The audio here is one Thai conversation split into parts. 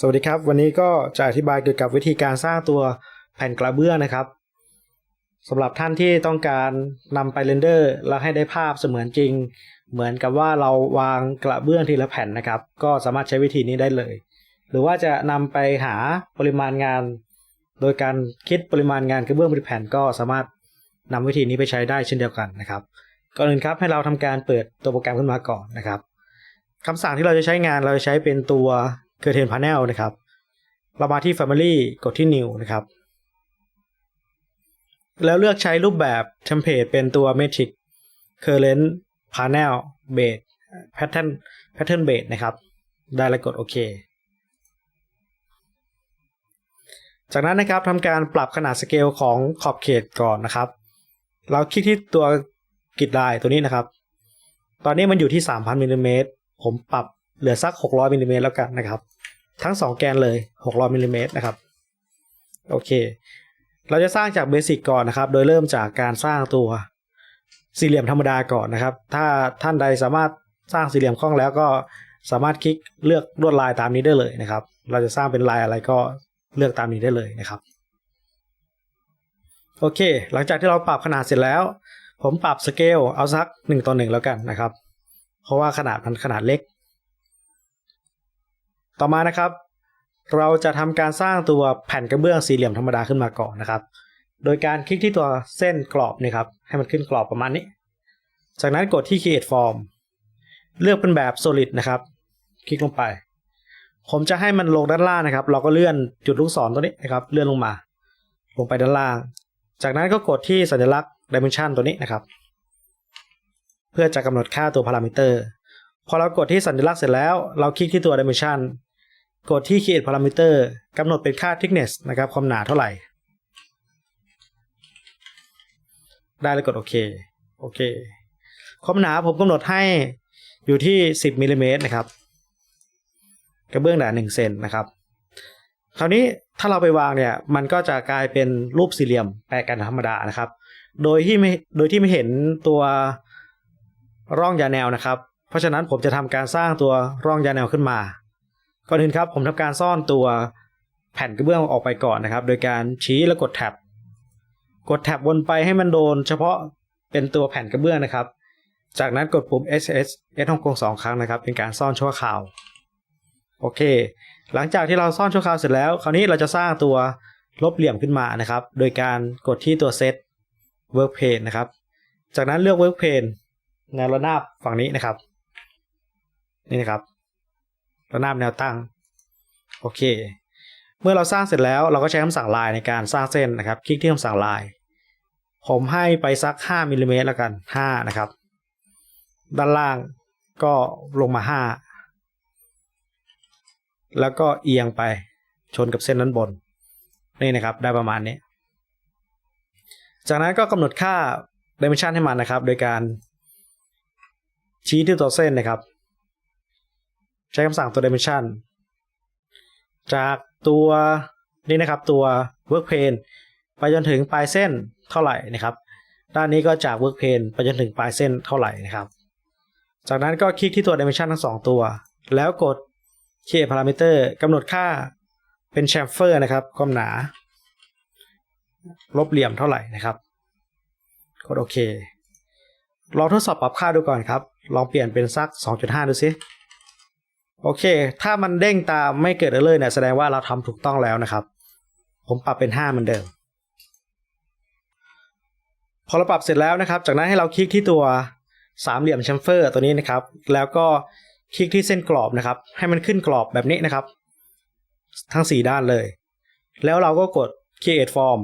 สวัสดีครับ วันนี้ก็จะอธิบายเกี่ยวกับวิธีการสร้างตัวแผ่นกระเบื้องนะครับสำหรับท่านที่ต้องการนำไปเรนเดอร์แล้วให้ได้ภาพเสมือนจริง เหมือนกับว่าเราวางกระเบื้องทีละแผ่นนะครับ ก็สามารถใช้วิธีนี้ได้เลย หรือว่าจะนำไปหาปริมาณงาน โดยการคิดปริมาณงานกระเบื้องบนแผ่นก็สามารถนำวิธีนี้ไปใช้ได้เช่นเดียวกันนะครับก่อนอื่นครับให้เราทำการเปิดตัวโปรแกรมขึ้นมาก่อนนะครับคำสั่งที่เราจะใช้งานเราจะใช้เป็นตัว Curtain Panel นะครับ เรามาที่ Family กดที่ New นะครับ แล้วเลือกใช้รูปแบบเทมเพลตเป็นตัว Metric Current Panel Base Pattern Pattern Base นะครับ ได้แล้วกดโอเคจากนั้นนะครับทำการปรับขนาดสเกลของขอบเขตก่อนนะครับ เราคลิกที่ตัวกิดลายตัวนี้นะครับ ตอนนี้มันอยู่ที่ 3,000มิลลิเมตรผมปรับ เหลือสัก 600มิลลิเมตรแล้วกันนะครับ ทั้ง 2 แกนเลย 600มิลลิเมตรนะครับ โอเค เราจะสร้างจากเบสิกก่อนนะครับ โดยเริ่มจากการสร้างตัวสี่เหลี่ยมธรรมดาก่อนนะครับ ถ้าท่านใดสามารถสร้างสี่เหลี่ยมคล่องแล้วก็สามารถคลิกเลือกลวดลายตามนี้ได้เลยนะครับ เราจะสร้างเป็นลายอะไรก็เลือกตามนี้ได้เลยนะครับ โอเค หลังจากที่เราปรับขนาดเสร็จแล้ว ผมปรับสเกลเอาสัก1ต่อ1แล้วกันนะครับ เพราะว่าขนาดมันขนาดเล็ก ต่อมานะครับ เราจะทำการสร้างตัวแผ่นกระเบื้องสี่เหลี่ยมธรรมดาขึ้นมาก่อนนะครับ โดยการคลิกที่ตัวเส้นกรอบนี่ครับให้มันขึ้นกรอบประมาณนี้ จากนั้นกดที่ create form เลือกเป็นแบบ solid นะครับ คลิกลงไป ผมจะให้มันลงด้านล่างนะครับ เราก็เลื่อนจุดลูกศรตัวนี้นะครับ เลื่อนลงมา ลงไปด้านล่าง จากนั้นก็กดที่สัญลักษณ์ dimension ตัวนี้นะครับ เพื่อจะกำหนดค่าตัวพารามิเตอร์ พอเรากดที่สัญลักษณ์เสร็จแล้ว เราคลิกที่ตัว dimension กดที่ create parameter กำหนดเป็นค่า thickness นะครับความหนาเท่าไหร่ ได้แล้วกดโอเคโอเคความหนาผมกำหนดให้อยู่ที่ 10มิลลิเมตรนะครับกระเบื้องหนา1เซนนะครับ คราวนี้ถ้าเราไปวางเนี่ยมันก็จะกลายเป็นรูปสี่เหลี่ยมแปลกันธรรมดานะครับ โดยที่ไม่โดยที่ไม่เห็นตัวร่องยาแนวนะครับ เพราะฉะนั้นผมจะทำการสร้างตัวร่องยาแนวขึ้นมา ก่อนอื่นครับผมทำการซ่อนตัวแผ่นกระเบื้องออกไปก่อนนะครับ โดยการชี้แล้วกดแท็บกดแท็บวนไปให้มันโดน เฉพาะเป็นตัวแผ่นกระเบื้องนะครับ จากนั้นกดปุ่ม SS S ฮ่องกงสองครั้งนะครับ เป็นการซ่อนชั่วคราวโอเค หลังจากที่เราซ่อนชั่วคราวเสร็จแล้ว คราวนี้เราจะสร้างตัวลบเหลี่ยมขึ้นมานะครับ โดยการกดที่ตัว Set Work Plane นะครับ จากนั้นเลือก Work Plane แนระนาบฝั่งนี้นะครับ นี่นะครับ ระนาบแนวตั้ง โอเค เมื่อเราสร้างเสร็จแล้วเราก็ใช้คำสั่งลายในการสร้างเส้นนะครับ คลิกที่คำสั่งลาย ผมให้ไปสัก 5มิลลิเมตรแล้วกัน 5 นะครับ ด้านล่างก็ลงมา 5 แล้วก็เอียงไปชนกับเส้นด้านบน นี่นะครับ ได้ประมาณนี้ จากนั้นก็กำหนดค่า dimension ให้มันนะครับ โดยการชี้ที่ตัวเส้นนะครับ ใช้คำสั่งตัว dimension จากตัวนี่นะครับตัว work plane ไปจนถึงปลายเส้นเท่าไหร่นะครับ ด้านนี้ก็จาก work plane ไปจนถึงปลายเส้นเท่าไหร่นะครับ จากนั้นก็คลิกที่ตัว dimension ทั้งสองตัว แล้วกด create parameter กำหนดค่าเป็น chamfer นะครับ ความหนา ลบเหลี่ยมเท่าไหร่นะครับกดโอเคลองทดสอบปรับค่าดูก่อนครับ ลองเปลี่ยนเป็นสัก 2.5 ดูซิ โอเค ถ้ามันเด้งตามไม่เกิดอะไรเลยเนี่ยแสดงว่าเราทำถูกต้องแล้วนะครับ ผมปรับเป็น 5 เหมือนเดิม พอเราปรับเสร็จแล้วนะครับ จากนั้นให้เราคลิกที่ตัวสามเหลี่ยมแชมเฟอร์ตัวนี้นะครับ แล้วก็คลิกที่เส้นกรอบนะครับ ให้มันขึ้นกรอบแบบนี้นะครับ ทั้ง 4 ด้านเลย แล้วเราก็กด create form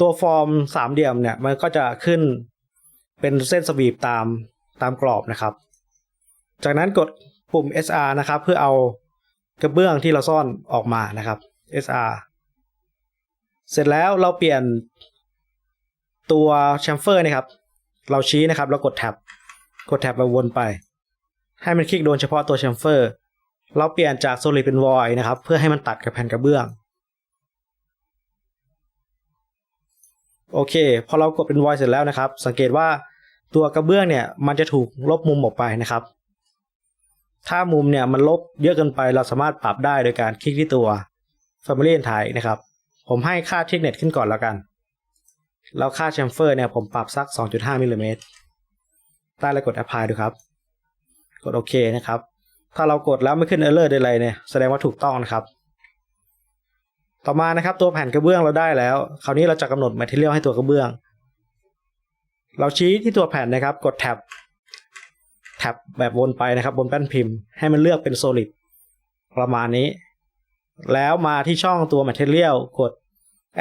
ตัวฟอร์มสามเหลี่ยมเนี่ยมันก็จะขึ้นเป็นเส้นสวีปตามตามกรอบนะครับ จากนั้นกด ปุ่ม SR นะครับ เพื่อเอากระเบื้องที่เราซ่อนออกมานะครับ SR เสร็จแล้วเราเปลี่ยนตัวแชมเฟอร์นะครับ เราชี้นะครับแล้วกดแท็บกดแท็บไปวนไป ให้มันคลิกโดนเฉพาะตัวแชมเฟอร์ เราเปลี่ยนจาก solid เป็น void นะครับ เพื่อให้มันตัดกับแผ่นกระเบื้อง โอเค พอเรากดเป็น void เสร็จแล้วนะครับ สังเกตว่าตัวกระเบื้องเนี่ย มันจะถูกลบมุมออกไปนะครับ ถ้ามุมเนี่ยมันลบเยอะเกินไปเราสามารถปรับได้โดยการคลิกที่ตัว Family and Type นะครับ ผมให้ค่า thickness ขึ้นก่อนแล้วกัน แล้วค่า chamfer เนี่ยผมปรับสัก 2.5มิลลิเมตรได้แล้วกด apply ดูครับ กดโอเคนะครับ ถ้าเรากดแล้วไม่ขึ้น error ใดๆเนี่ยแสดงว่าถูกต้องนะครับ ต่อมานะครับตัวแผ่นกระเบื้องเราได้แล้ว คราวนี้เราจะกำหนด material ให้ตัวกระเบื้อง เราชี้ที่ตัวแผ่นนะครับ กดแท็บ ท็บแบบวนไปนะครับ บนแป้นพิมพ์ ให้มันเลือกเป็น solid ประมาณนี้ แล้วมาที่ช่องตัว material กด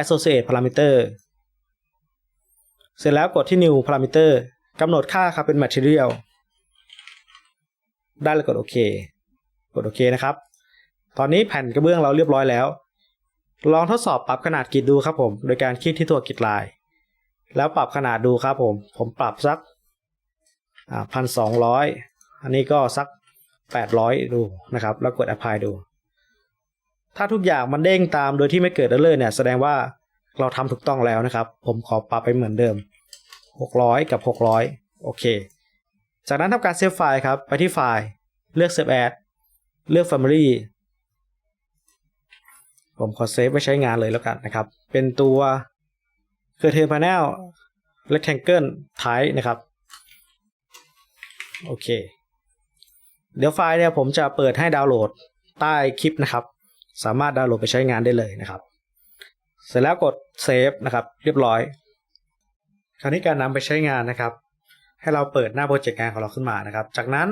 associate parameter เสร็จแล้วกดที่ new parameter กำหนดค่าครับเป็น material ได้แล้วกดโอเคกดโอเคนะครับ ตอนนี้แผ่นกระเบื้องเราเรียบร้อยแล้ว ลองทดสอบปรับขนาดกริดดูครับผม โดยการคลิกที่ตัวกริดลาย แล้วปรับขนาดดูครับผม ผมปรับสัก พันสองร้อยอันนี้ก็สักแปดร้อยดูนะครับ แล้วกด apply ดู ถ้าทุกอย่างมันเด้งตามโดยที่ไม่เกิดเอร์เนี่ยแสดงว่าเราทำถูกต้องแล้วนะครับ ผมขอปรับไปเหมือนเดิม 600 กับ 600 โอเค จากนั้นทำการเซฟไฟล์ครับ ไปที่ไฟล์ เลือก Save As เลือก Family ผมขอเซฟไว้ใช้งานเลยแล้วกันนะครับ เป็นตัว Curtain Panel Rectangle Type นะครับ โอเค เดี๋ยวไฟล์เนี่ยผมจะเปิดให้ดาวน์โหลดใต้คลิปนะครับ สามารถดาวน์โหลดไปใช้งานได้เลยนะครับ เสร็จแล้วกดเซฟนะครับเรียบร้อย คราวนี้การนำไปใช้งานนะครับ ให้เราเปิดหน้าโปรเจกต์งานของเราขึ้นมานะครับ จากนั้น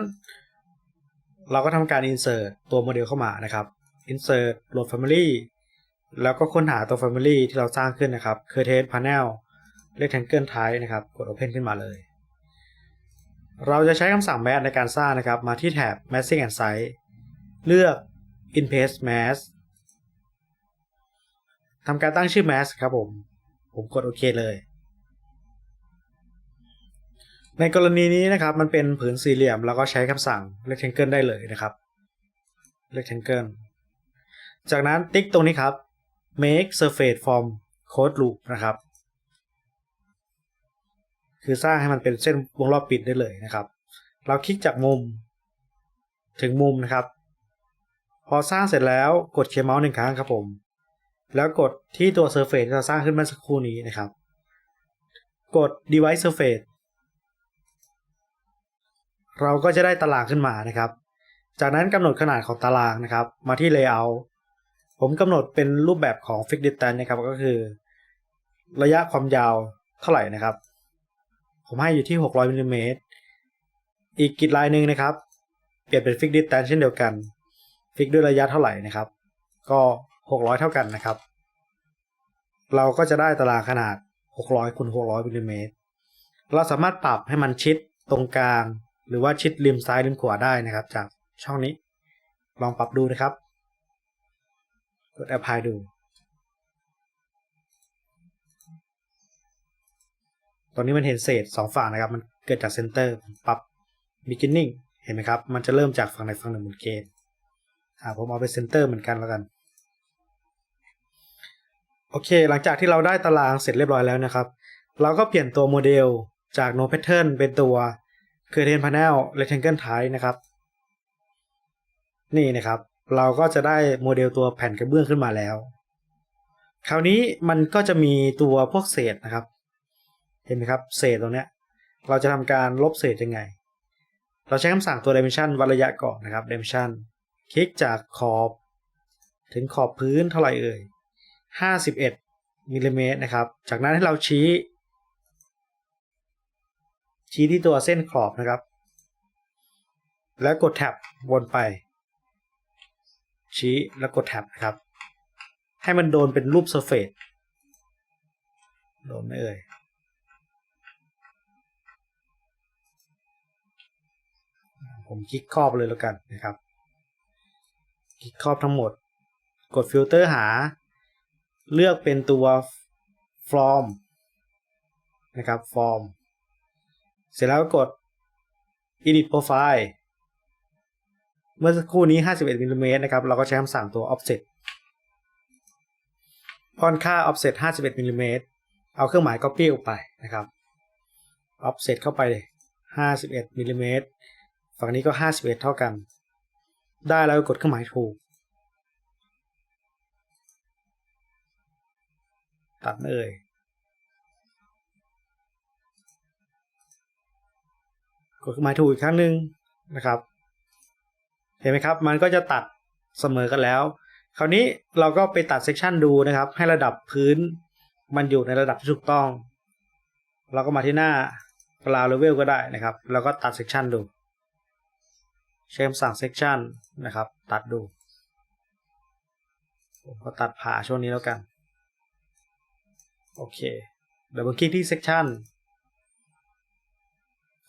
เราก็ทำการ insert ตัวโมเดลเข้ามานะครับ insert load family แล้วก็ค้นหาตัว family ที่เราสร้างขึ้นนะครับ curtain panel rectangle type นะครับ กด open ขึ้นมาเลย เราจะใช้คำสั่ง mask ในการสร้างนะครับ มาที่แถบ masking and size เลือก in paste mask ทำการตั้งชื่อ mask ครับผม ผมกดโอเคเลย ในกรณีนี้นะครับมันเป็นผืนสี่เหลี่ยม แล้วก็ใช้คำสั่ง rectangle ได้เลยนะครับ rectangle จากนั้นติ๊กตรงนี้ครับ make surface from code loop นะครับ คือสร้างให้มันเป็นเส้นวงรอบปิดได้เลยนะครับ เราคลิกจากมุม ถึงมุมนะครับ พอสร้างเสร็จแล้วกดเคียร์เมาส์หนึ่งครั้งครับผม แล้วกดที่ตัว surface ที่เราสร้างขึ้นเมื่อสักครู่นี้นะครับ กด device surface เราก็จะได้ตารางขึ้นมานะครับ จากนั้นกำหนดขนาดของตารางนะครับ มาที่ layout ผมกำหนดเป็นรูปแบบของ fixed distance นะครับก็คือ ระยะความยาวเท่าไหร่นะครับ ผมให้อยู่ที่ 600มิลลิเมตรอีกกิจลายหนึ่งนะครับ เปลี่ยนเป็น fixed distance เช่นเดียวกันฟิกด้วยระยะเท่าไหร่นะครับ ก็ 600 เท่ากันนะครับ เราก็จะได้ตารางขนาด 600คูณ600มิลลิเมตรเราสามารถปรับให้มันชิดตรงกลาง หรือว่าชิดริมซ้ายริมขวาได้นะครับ จากช่องนี้ ลองปรับดูนะครับ กด apply ดู ตอนนี้มันเห็นเศษสองฝั่งนะครับ มันเกิดจากเซนเตอร์ปรับ beginning เห็นไหมครับ มันจะเริ่มจากฝั่งใดฝั่งหนึ่งเหมือนเกณฑ์อ่าผมเอาไปเซนเตอร์เหมือนกันแล้วกัน โอเค หลังจากที่เราได้ตารางเสร็จเรียบร้อยแล้วนะครับ เราก็เปลี่ยนตัวโมเดลจาก no pattern เป็นตัว curtain panel rectangle type นะครับ นี่นะครับ เราก็จะได้โมเดลตัวแผ่นกระเบื้องขึ้นมาแล้ว คราวนี้มันก็จะมีตัวพวกเศษนะครับ เห็นไหมครับ เศษตรงเนี้ย เราจะทำการลบเศษยังไง เราใช้คำสั่งตัว dimension วัดระยะก่อนนะครับ dimension คลิกจากขอบ ถึงขอบพื้นเท่าไหร่เอ่ย 51มิลลิเมตรนะครับ จากนั้นให้เราชี้ ชี้ที่ตัวเส้นขอบนะครับ แล้วกดแท็บวนไป ชี้แล้วกดแท็บนะครับ ให้มันโดนเป็นรูป surface โดนไหมเอ่ย ผมคลิกครอบเลยแล้วกันนะครับ คลิกครอบทั้งหมด กดฟิลเตอร์หา เลือกเป็นตัว form นะครับ form เสร็จแล้วก็กด edit profile เมื่อสักครู่นี้ 51มิลลิเมตรนะครับ เราก็ใช้คำสั่งตัว offset ค่อนค่า offset 51มิลลิเมตรเอาเครื่องหมาย copy ออกไปนะครับ offset เข้าไป 51มิลลิเมตร ฝั่งนี้ก็51เท่ากัน ได้แล้วกดเครื่องหมายถูก ตัดไม่เอ่ยกดเครื่องหมายถูกอีกครั้งหนึ่งนะครับ เห็นไหมครับ มันก็จะตัดเสมอกันแล้ว คราวนี้เราก็ไปตัดเซกชันดูนะครับ ให้ระดับพื้นมันอยู่ในระดับที่ถูกต้อง เราก็มาที่หน้ากราเลเวลก็ได้นะครับ แล้วก็ตัดเซกชันดู ใช้คำสั่ง section นะครับ ตัดดู ผมก็ตัดผ่าช่วงนี้แล้วกัน โอเคเดี๋ยวผมคลิกที่ section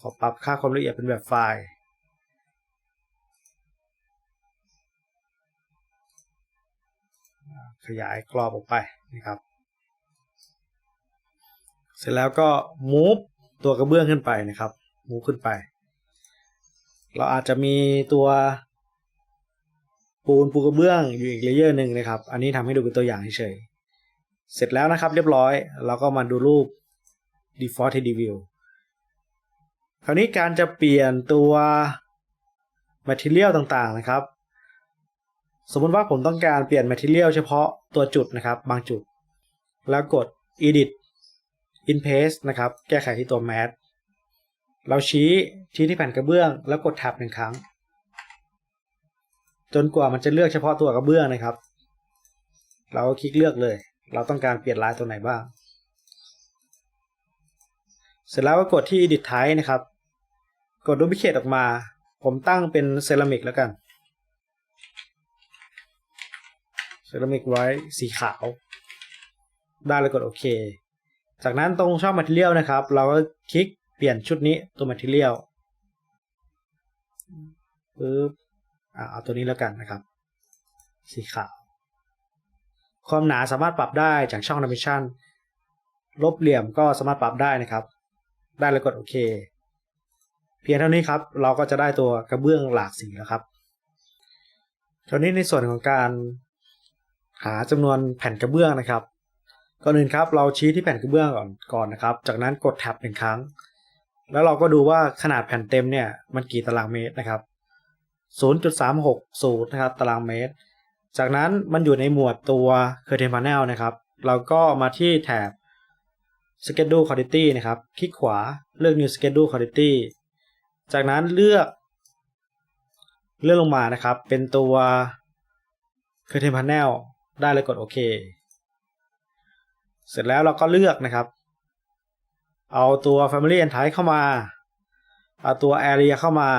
ขอปรับค่าความละเอียดเป็นแบบไฟล์ขยายกรอบออกไปนะครับ เสร็จแล้วก็ move ตัวกระเบื้องขึ้นไปนะครับ move ขึ้นไป เราอาจจะมีตัวปูนปูกระเบื้องอยู่อีกเลเยอร์หนึ่งนะครับ อันนี้ทำให้ดูเป็นตัวอย่างเฉยๆเสร็จแล้วนะครับเรียบร้อย เราก็มาดูรูป default 3D view คราวนี้การจะเปลี่ยนตัว material ต่างๆนะครับ สมมติว่าผมต้องการเปลี่ยน material เฉพาะตัวจุดนะครับ บางจุด แล้วกด edit in paste นะครับ แก้ไขที่ตัว mask เราชี้ชี้ที่แผ่นกระเบื้อง แล้วกดแท็บหนึ่งครั้ง จนกว่ามันจะเลือกเฉพาะตัวกระเบื้องนะครับ เราก็คลิกเลือกเลย เราต้องการเปลี่ยนลายตัวไหนบ้าง เสร็จแล้วก็กดที่ edit type นะครับ กด duplicate ออกมา ผมตั้งเป็นเซรามิกแล้วกันเซรามิกไว้สีขาว ได้แล้วกดโอเค จากนั้นตรงช่อง material นะครับ เราก็คลิก เปลี่ยนชุดนี้ตัว material ปึ๊บอ่าเอาตัวนี้แล้วกันนะครับ สีขาว ความหนาสามารถปรับได้จากช่อง dimension ลบเหลี่ยมก็สามารถปรับได้นะครับ ได้แล้วกดโอเค เพียงเท่านี้ครับ เราก็จะได้ตัวกระเบื้องหลากสีแล้วครับคราวนี้ในส่วนของการหาจำนวนแผ่นกระเบื้องนะครับก่อนอื่นครับ เราชี้ที่แผ่นกระเบื้องก่อนก่อนนะครับ จากนั้นกดแท็บหนึ่งครั้ง แล้วเราก็ดูว่าขนาดแผ่นเต็มเนี่ยมันกี่ตารางเมตรนะครับ 0.360นะครับตารางเมตร จากนั้นมันอยู่ในหมวดตัว Curtain Panel นะครับ เราก็มาที่แถบ Schedule Quantity นะครับ คลิกขวาเลือก New Schedule Quantity จากนั้นเลือก เลื่อนลงมานะครับ เป็นตัว Curtain Panel ได้เลยกดโอเค เสร็จแล้วเราก็เลือกนะครับ เอาตัว Family and Type เข้ามา เอาตัว Area เข้ามา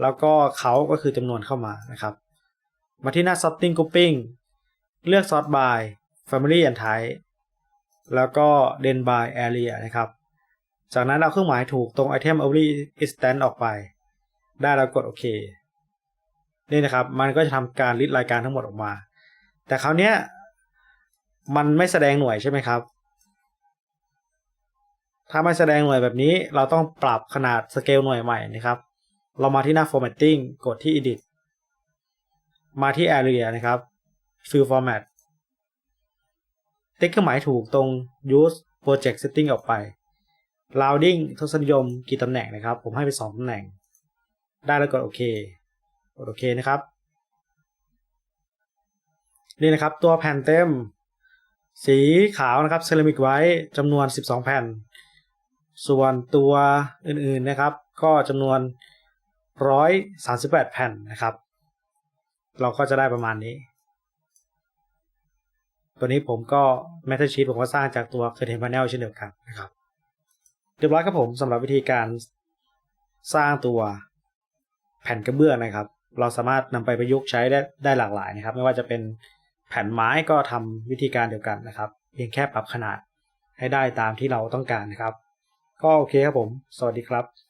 แล้วก็เขาก็คือจำนวนเข้ามานะครับ มาที่หน้า Sorting Grouping เลือก Sort by Family and Type แล้วก็ Then by Area นะครับ จากนั้นเอาเครื่องหมายถูกตรง Item Every Instance ออกไป ได้แล้วกดโอเคนี่นะครับ มันก็จะทำการลิดรายการทั้งหมดออกมา แต่คราวเนี้ยมันไม่แสดงหน่วยใช่ไหมครับ ถ้าไม่แสดงหน่วยแบบนี้ เราต้องปรับขนาดสเกลหน่วยใหม่นะครับ เรามาที่หน้า formatting กดที่ edit มาที่ area นะครับ fill format ติ๊กเครื่องหมายถูกตรง use project setting ออกไป rounding ทศนิยมกี่ตำแหน่งนะครับ ผมให้ไป 2ตำแหน่ง ได้แล้วกดโอเค กดโอเคนะครับ นี่นะครับตัวแผ่นเต็ม สีขาวนะครับเซรามิกไว้จำนวน 12 แผ่น ส่วนตัวอื่นๆนะครับ ก็จำนวน 138 แผ่นนะครับ เราก็จะได้ประมาณนี้ ตัวนี้ผมก็ Master Sheet ผมก็สร้างจากตัว Curtain Panel เช่นเดียวกันนะครับเรียบร้อยครับผมสำหรับวิธีการสร้างตัวแผ่นกระเบื้องนะครับ เราสามารถนำไปประยุกต์ใช้ได้ได้หลากหลายนะครับ ไม่ว่าจะเป็นแผ่นไม้ก็ทำวิธีการเดียวกันนะครับ เพียงแค่ปรับขนาดให้ได้ตามที่เราต้องการนะครับ ก็โอเคครับผม สวัสดีครับ